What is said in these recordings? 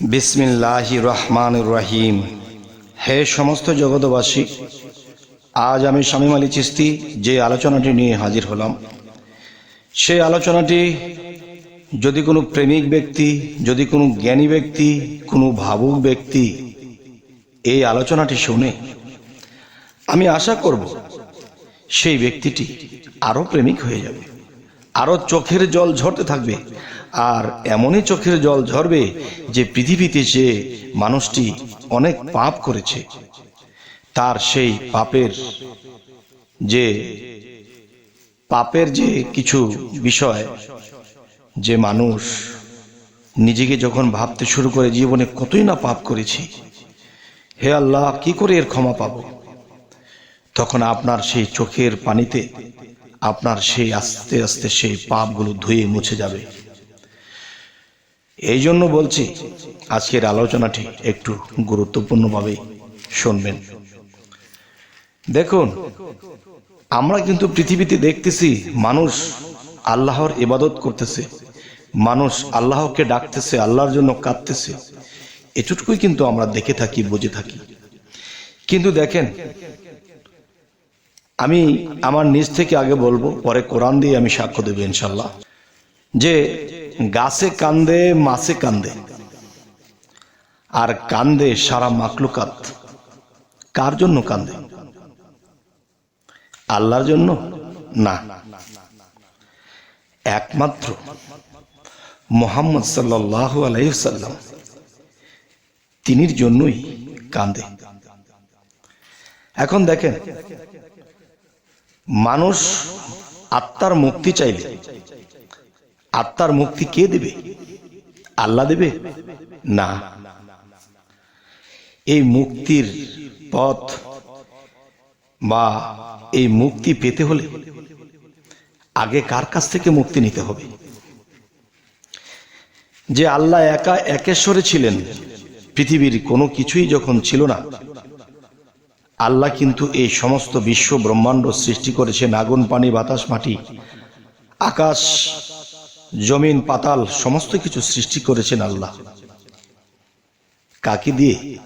বিসমিল্লাহি রহমান রহিম। হে সমস্ত জগতবাসী আজ আমি শামীম আলী চিস্তি যে আলোচনাটি নিয়ে হাজির হলাম। সেই আলোচনাটি যদি কোনো প্রেমিক ব্যক্তি, যদি কোনো জ্ঞানী ব্যক্তি, কোনো ভাবুক ব্যক্তি এই আলোচনাটি শুনে, আমি আশা করব সেই ব্যক্তিটি আরও প্রেমিক হয়ে যাবে, আরও চোখের জল ঝরতে থাকবে আর এমনই চোখের জল ঝরবে যে পৃথিবীতে যে মানুষটি অনেক পাপ করেছে, তার সেই পাপের যে পাপের যে কিছু বিষয়, যে মানুষ নিজেকে যখন ভাবতে শুরু করে জীবনে কতই না পাপ করেছি, হে আল্লাহ, কি করে এর ক্ষমা পাব? তখন আপনার সেই চোখের পানিতে আপনার সেই আস্তে আস্তে সেই পাপগুলো ধুয়ে মুছে যাবে। এই জন্য বলছি, আজকের আলোচনাটি একটু গুরুত্বপূর্ণভাবে শুনবেন। দেখুন, আমরা কিন্তু পৃথিবীতে দেখতেছি মানুষ আল্লাহর ইবাদত করতেছে, মানুষ আল্লাহকে ডাকতেছে, আল্লাহর জন্য কাঁদতেছে। এটুকুই কিন্তু আমরা দেখে থাকি, বুঝে থাকি। কিন্তু দেখেন, আমি আমার নিজ থেকে আগে বলব, পরে কোরআন দিয়ে আমি সাক্ষ্য দেবো ইনশাল্লাহ যে গাছে কান্দে, মাছে কান্দে। আর কান্দে সারা মাকলুকাত কার জন্য কান্দে? আল্লাহর জন্য? না। একমাত্র মোহাম্মদ সাল্লাহ আলাইসাল্লাম তিনির জন্যই কান্দে। এখন দেখেন, মানুষ আত্মার মুক্তি চাইলে আত্মার মুক্তি কে দেবে? আল্লাহ দেবে? না। এই মুক্তির পথ বা এই মুক্তি পেতে হলে আগে কার কাছ থেকে মুক্তি নিতে হবে? যে আল্লাহ একা একেশ্বরে ছিলেন, পৃথিবীর কোনো কিছুই যখন ছিল না, আল্লাহ কিন্তু এই সমস্ত বিশ্ব ব্রহ্মাণ্ড সৃষ্টি করেছেন আগুন পানি, বাতাস, মাটি, আকাশ জমিন, পাতাল, সমস্ত কিছু সৃষ্টি করেছেন আল্লাহ। কাকে দিয়ে?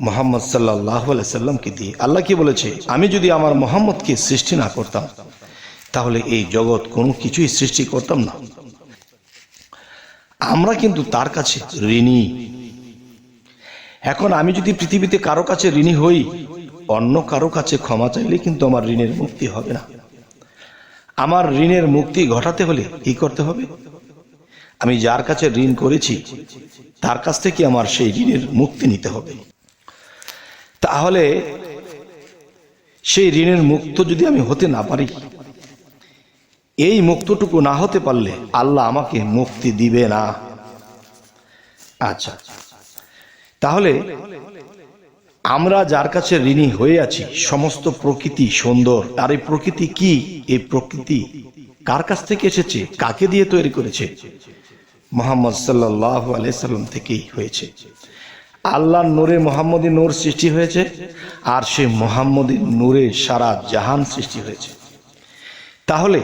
মোহাম্মদ সাল্লাহ সাল্লামকে দিয়ে। আল্লাহ কি বলেছে? আমি যদি আমার মোহাম্মদকে সৃষ্টি না করতাম, তাহলে এই জগৎ কোনো কিছুই সৃষ্টি করতাম না। আমরা কিন্তু তার কাছে ঋণী। এখন আমি যদি পৃথিবীতে কারও কাছে ঋণী হই, অন্য কারও কাছে ক্ষমা চাইলে কিন্তু আমার ঋণের মুক্তি হবে না। আমার ঋণের মুক্তি ঘটাতে হলে কি করতে হবে? আমি যার কাছে ঋণ করেছি, তার কাছ থেকে আমার সেই ঋণের মুক্তি নিতে হবে। তাহলে সেই ঋণের মুক্ত যদি আমি হতে না পারি, এই মুক্তটুকু না হতে পারলে আল্লাহ আমাকে মুক্তি দিবে না। আচ্ছা তাহলে আমরা যার কাছে ঋণী হয়ে আছি, সমস্ত প্রকৃতি সুন্দর। আর এই প্রকৃতি কি? এই প্রকৃতি কার কাছ থেকে এসেছে? কাকে দিয়ে তৈরি করেছে? মোহাম্মদ সাল্লাহ আলাইসাল্লাম থেকেই হয়েছে। আল্লাহ নূরে মোহাম্মদী নূর সৃষ্টি হয়েছে, আর সে মোহাম্মদী নূরে সারা জাহান সৃষ্টি হয়েছে। তাহলে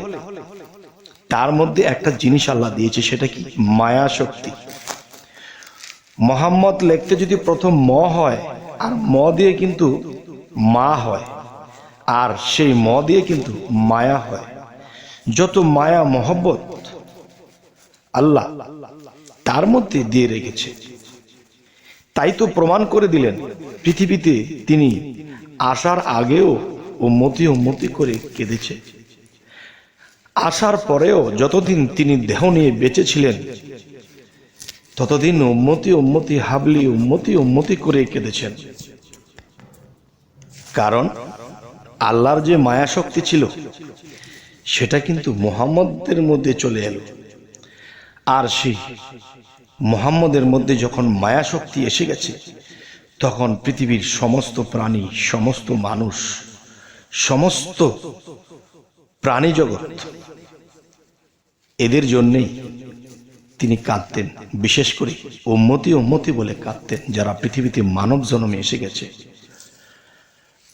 তার মধ্যে একটা জিনিস আল্লাহ দিয়েছে, সেটা কি? মায়া শক্তি মোহাম্মদ লিখতে যদি প্রথম ম হয় আর ম দিয়ে কিন্তু মা হয়। আর সেই ম দিয়ে কিন্তু মায়া হয়। যত মায়া, মহব্বত আল্লাহ তার মধ্যে দিয়ে রেখেছে। তাই তো প্রমাণ করে দিলেন, পৃথিবীতে তিনি আসার আগেও ও মতি ও মতি করে কেঁদেছে। আসার পরেও যতদিন তিনি দেহ নিয়ে বেঁচে ছিলেন ততদিন উন্মতি উন্মতি হাবলি উন্মতি উন্মতি করে কেঁদেছেন। কারণ আল্লাহর যে মায়া শক্তি ছিল, সেটা কিন্তু মোহাম্মদের মধ্যে চলে এলো। আর সেই মোহাম্মদের মধ্যে যখন মায়া শক্তি এসে গেছে, তখন পৃথিবীর সমস্ত প্রাণী, সমস্ত মানুষ, সমস্ত প্রাণী জগৎ এদের জন্যেই তিনি কাঁদতেন, বিশেষ করে উম্মতি উম্মতি বলে কাঁদতেন যারা পৃথিবীতে মানব জন্মে এসে গেছে।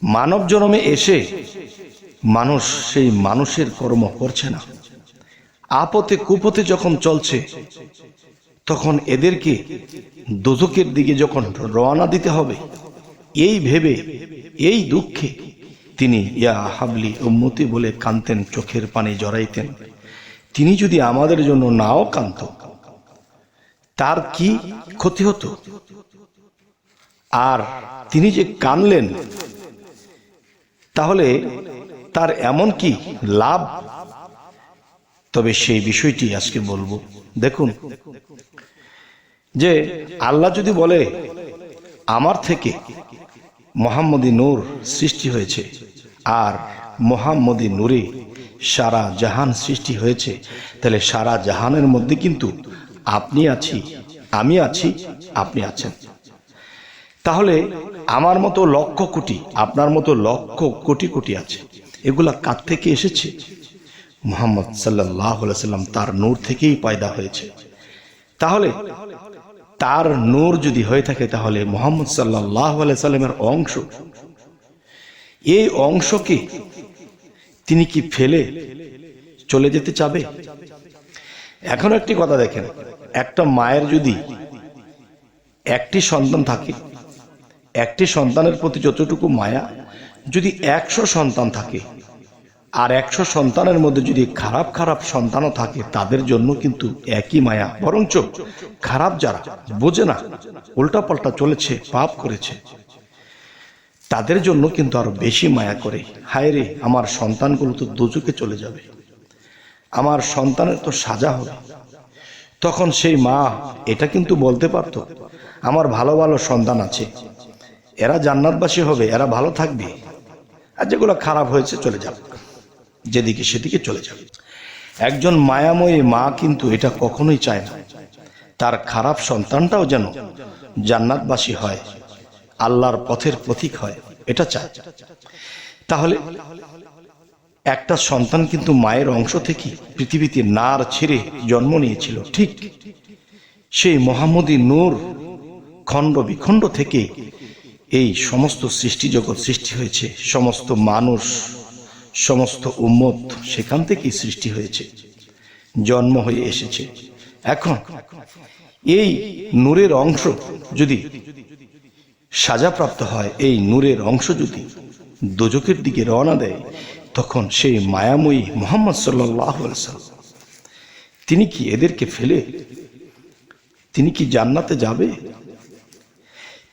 মানব জন্মে এসে মানুষ সেই মানুষের কর্ম করছে না। আপতে কুপথে যখন চলছে, তখন এদেরকে দোজকের দিকে যখন রওনা দিতে হবে, এই ভেবে, এই দুঃখে তিনি ইয়া হাবলি উম্মতি বলে কানতেন চোখের পানি জড়াইতেন। তিনি যদি আমাদের জন্য নাও কান্ত তার কি ক্ষতি হতো? আর তিনি যে কানলেন, তাহলে তার এমন কি লাভ? তবে সেই বিষয়টি আজকে বলব। দেখুন, যে আল্লাহ যদি বলে, আমার থেকে মোহাম্মদী নূর সৃষ্টি হয়েছে আর মোহাম্মদী নূরে সারা জাহান সৃষ্টি হয়েছে, তাহলে সারা জাহানের মধ্যে কিন্তু আপনি আছি, আমি আছি, আপনি আছেন। তাহলে আমার মতো লক্ষ কোটি, আপনার মতো লক্ষ কোটি কোটি আছে। এগুলা কার থেকে এসেছে? মোহাম্মদ সাল্লাহ সাল্লাম তার নূর থেকেই পয়দা হয়েছে। তাহলে তার নূর যদি হয়ে থাকে তাহলে মোহাম্মদ সাল্লাহ সাল্লামের অংশ, এই অংশকে তিনি কি ফেলে চলে যেতে চাবে? এখন একটি কথা দেখেন, একটা মায়ের যদি একটি সন্তান থাকে, একটি সন্তানের প্রতি যতটুকু মায়া, যদি একশো সন্তান থাকে, আর একশো সন্তানের মধ্যে যদি খারাপ খারাপ সন্তানও থাকে, তাদের জন্য কিন্তু একই মায়া। বরঞ্চ খারাপ যারা বোঝে না, উল্টাপাল্টা চলেছে, পাপ করেছে, তাদের জন্য কিন্তু আরও বেশি মায়া করে। হায় রে আমার সন্তানগুলো তো দুজকে চলে যাবে। আমার সন্তানের তো সাজা হবে। তখন সেই মা এটা কিন্তু বলতে পারত, আমার ভালো ভালো সন্তান আছে, এরা জান্নাতবাসী হবে, এরা ভালো থাকবে। আর যেগুলো খারাপ হয়েছে চলে যাবে যেদিকে সেদিকে চলে যাবে একজন মায়াময়ী মা কিন্তু এটা কখনোই চায় না। তার খারাপ সন্তানটাও যেন জান্নাতবাসী হয়, আল্লাহর পথের প্রতীক হয়, এটা চায়। তাহলে একটা সন্তান কিন্তু মায়ের অংশ থেকে পৃথিবীতে নার ছেড়ে জন্ম নিয়েছিল, ঠিক সেই মোহাম্মদী নূর খণ্ড বিখণ্ড থেকে এই সমস্ত সৃষ্টি জগৎ সৃষ্টি হয়েছে, সমস্ত মানুষ, সমস্ত উম্মত সেখান থেকেই সৃষ্টি হয়েছে, জন্ম হয়ে এসেছে। এখন এই নূরের অংশ যদি সাজাপ্রাপ্ত হয়, এই নূরের অংশ যদি দোজকের দিকে রওনা দেয় তখন সেই মায়াময়ী মোহাম্মদ সাল্লাহ তিনি কি এদেরকে ফেলে? তিনি কি জান্নাতে যাবে?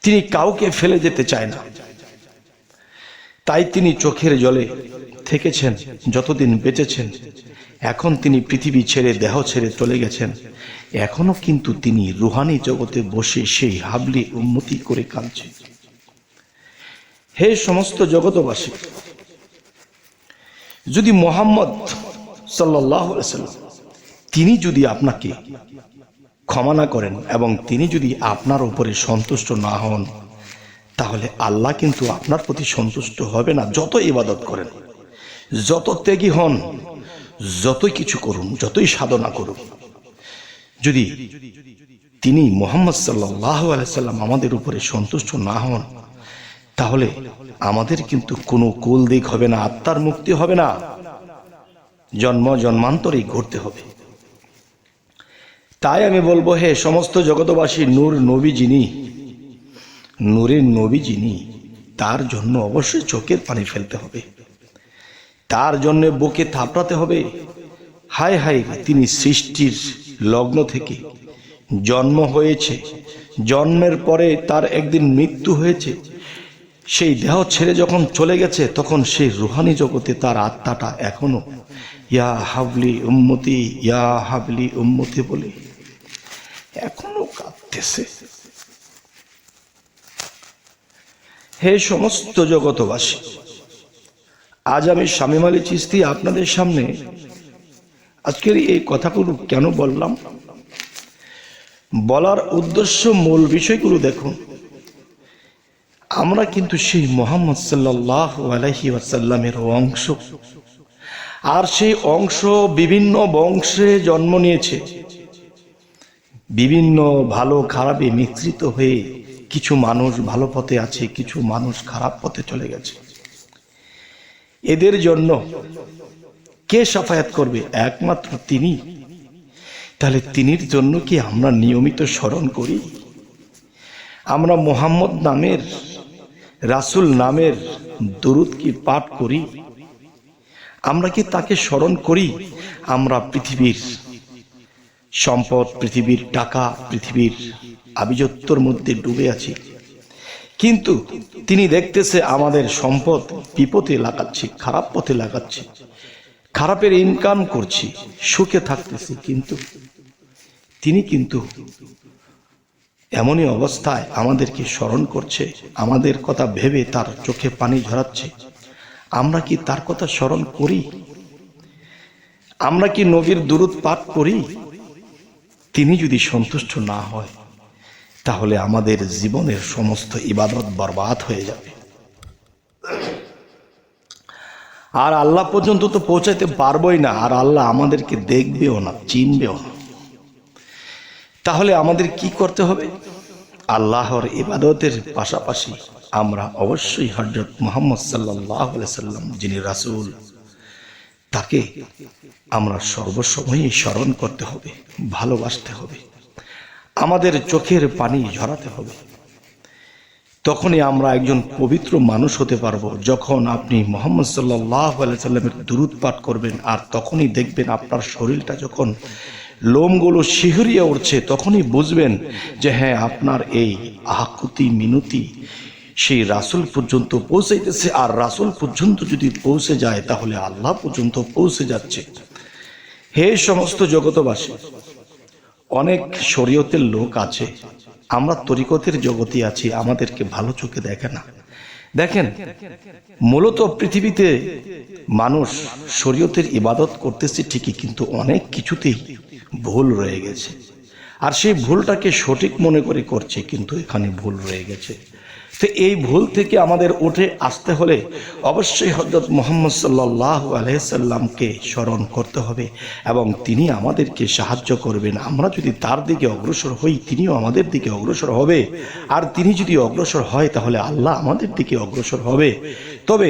তিনি কাউকে ফেলে যেতে চায় না। তাই তিনি চোখের জলে থেকেছেন, যতদিন বেঁচেছেন, এখন তিনি পৃথিবী ছেড়ে, দেহ ছেড়ে চলে গেছেন। এখনও কিন্তু তিনি রুহানি জগতে বসে সেই হাবলি উন্নতি করে কাঁদছে হে সমস্ত জগতবাসী যদি মোহাম্মদ সাল্লাম, তিনি যদি আপনাকে ক্ষমা না করেন এবং তিনি যদি আপনার উপরে সন্তুষ্ট না হন, তাহলে আল্লাহ কিন্তু আপনার প্রতি সন্তুষ্ট হবে না। যত ইবাদত করেন, যত ত্যাগী হন, যতই কিছু করুন, যতই সাধনা করুন, যদি তিনি মোহাম্মদ সাল্লাহ আলাইসাল্লাম আমাদের উপরে সন্তুষ্ট না হন, তাহলে আমাদের কিন্তু কোনো কুল দিক হবে না, আত্মার মুক্তি হবে না। জন্ম, জন্মান্তরেই ঘটতে হবে। তাই আমি বলব, হে সমস্ত জগতবাসী নূর নবী যিনি, নূরের নবী যিনি, তার জন্য অবশ্যই চোখের পানি ফেলতে হবে। তার জন্য বুকে থাপড়াতে হবে। হায় হায় তিনি সৃষ্টির লগ্ন থেকে জন্ম হয়েছে। জন্মের পরে তার একদিন মৃত্যু হয়েছে। সেই দেহ ছেড়ে যখন চলে গেছে, তখন সেই রুহানি জগতে তার আত্মাটা এখনও। ইয়া হাবলি উম্মতি, ইয়া হাবলি উম্মতি বলে এখনও কাঁদতেছে। হে সমস্ত জগতবাসী আজ আমি স্বামী মালি চিস্তি আপনাদের সামনে আজকের এই কথাগুলো কেন বললাম? বলার উদ্দেশ্য মূল বিষয়গুলো দেখুন। আমরা কিন্তু সেই মোহাম্মদ সাল্লাহ আলহি ওয়াসাল্লামের অংশ। আর সেই অংশ বিভিন্ন বংশে জন্ম নিয়েছে। বিভিন্ন ভালো খারাপে মিশ্রিত হয়ে কিছু মানুষ ভালো পথে আছে, কিছু মানুষ খারাপ পথে চলে গেছে। এদের জন্য কে সাফায়াত করবে? একমাত্র তিনি। তাহলে তিনির জন্য কি আমরা নিয়মিত স্মরণ করি? আমরা মোহাম্মদ নামের রাসুল নামের দরুদ কি পাঠ করি? আমরা কি তাকে স্মরণ করি? আমরা পৃথিবীর সম্পদ, পৃথিবীর টাকা, পৃথিবীর আবিজত্বর মধ্যে ডুবে আছি। কিন্তু তিনি দেখতেছে আমাদের সম্পদ বিপদে লাগাচ্ছি, খারাপ পথে লাগাচ্ছি। খারাপের ইনকাম করছি, সুখে থাকতেছি, কিন্তু তিনি কিন্তু এমনই অবস্থায় আমাদেরকে স্মরণ করছে, আমাদের কথা ভেবে তার চোখে পানি ঝরাচ্ছে। আমরা কি তার কথা স্মরণ করি? আমরা কি নবীর দূরত পাঠ করি? তিনি যদি সন্তুষ্ট না হয়, তাহলে আমাদের জীবনের সমস্ত ইবাদত বরবাদ হয়ে যাবে। আর আল্লাহ পর্যন্ত তো পৌঁছাইতে পারবোই না, আর আল্লাহ আমাদেরকে দেখবেও না, চিনবেও না। তাহলে আমাদের কি করতে হবে? আল্লাহর ইবাদতের পাশাপাশি আমরা অবশ্যই হজরত মোহাম্মদ সাল্লাহ সাল্লাম, যিনি রাসুল, তাকে আমরা সর্বসময়ই স্মরণ করতে হবে, ভালোবাসতে হবে, আমাদের চোখের পানি ঝরাতে হবে। তখনই আমরা একজন পবিত্র মানুষ হতে পারব, যখন আপনি মোহাম্মদ সাল্লাহ সাল্লামের দুরুদ পাঠ করবেন, আর তখনই দেখবেন আপনার শরীরটা যখন লোমগুলো শিহরিয়ে উঠছে, তখনই বুঝবেন যে হ্যাঁ আপনার এই আকুতি মিনতি সেই রাসুল পর্যন্ত পৌঁছাইতেছে। আর রাসুল পর্যন্ত যদি পৌঁছে যায়, তাহলে আল্লাহ পর্যন্ত পৌঁছে যাচ্ছে। হে সমস্ত জগতবাসী, অনেক শরীয়তের লোক আছে, আমরা তরিকতের জগতে আছি, আমাদেরকে ভালো চোখে দেখে না। দেখেন, মূলত পৃথিবীতে মানুষ শরীয়তের ইবাদত করতেছে ঠিকই, কিন্তু অনেক কিছুতেই ভুল রয়ে গেছে। আর সেই ভুলটাকে সঠিক মনে করে করছে, কিন্তু এখানে ভুল রয়ে গেছে। তো এই ভুল থেকে আমাদের উঠে আসতে হলে অবশ্যই হজরত মোহাম্মদ সাল্লাহ আলহামকে স্মরণ করতে হবে এবং তিনি আমাদেরকে সাহায্য করবেন। আমরা যদি তার দিকে অগ্রসর হই, তিনিও আমাদের দিকে অগ্রসর হবে। আর তিনি যদি অগ্রসর হয়, তাহলে আল্লাহ আমাদের দিকে অগ্রসর হবে। তবে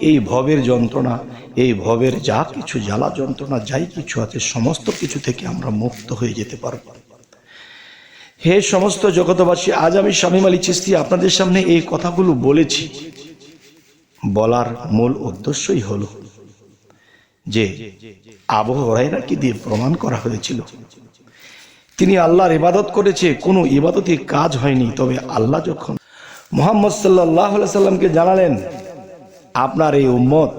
এই ভবের যন্ত্রণা, এই ভবের যা কিছু জ্বালা যন্ত্রণা, যাই কিছু আছে, সমস্ত কিছু থেকে আমরা মুক্ত হয়ে যেতে পারব। হে সমস্ত জগতবাসী আজ আমি শামীম আলী চিস্তি আপনাদের সামনে এই কথাগুলো বলেছি। বলার মূল উদ্দেশ্যই হল যে আবহরাইরাকে দিয়ে প্রমাণ করা হয়েছিল? তিনি আল্লাহর ইবাদত করেছে, কোনো ইবাদতই কাজ হয়নি, তবে আল্লাহ যখন মোহাম্মদ সাল্লাহ সাল্লামকে জানালেন, আপনার এই উম্মত,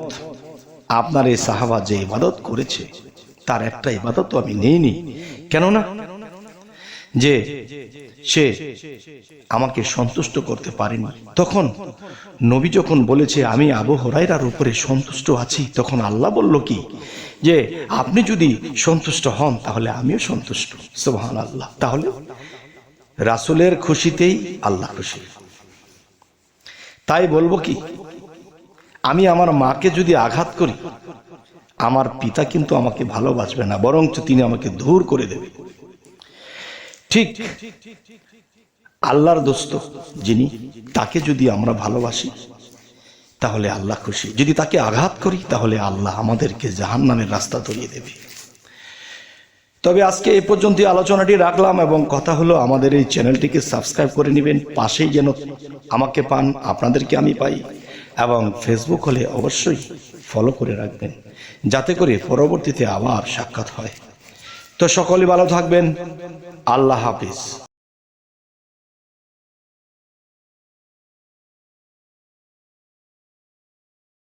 আপনার এই সাহাবা যে ইবাদত করেছে, তার একটা ইবাদত আমি নেইনি। কেননা যে সে আমাকে সন্তুষ্ট করতে পারেনি। তখন নবী যখন বলেছে, আমি আবু হরাইরার উপরে সন্তুষ্ট আছি, তখন আল্লাহ বলল কি? যে আপনি যদি সন্তুষ্ট হন, তাহলে আমিও সন্তুষ্ট। সোহান আল্লাহ তাহলে রাসুলের খুশিতেই আল্লাহ খুশি। তাই বলব কি? আমি আমার মাকে যদি আঘাত করি, আমার পিতা কিন্তু আমাকে ভালোবাসবে না, বরঞ্চ তিনি আমাকে দূর করে দেবে। ঠিক। আল্লাহর দোস্ত যিনি, তাকে যদি আমরা ভালোবাসি, তাহলে আল্লাহ খুশি। যদি তাকে আঘাত করি, তাহলে আল্লাহ আমাদেরকে জাহান নামের রাস্তা ধরিয়ে দেবে। তবে আজকে এই পর্যন্ত আলোচনাটি রাখলাম এবং কথা হলো আমাদের এই চ্যানেলটিকে সাবস্ক্রাইব করে নেবেন। পাশেই যেন আমাকে পান, আপনাদেরকে আমি পাই। এবং ফেসবুক হলে অবশ্যই ফলো করে রাখবেন, যাতে করে পরবর্তীতে আবার সাক্ষাৎ হয়। তো সকলে ভালো থাকবেন। আল্লাহ হাফিজ।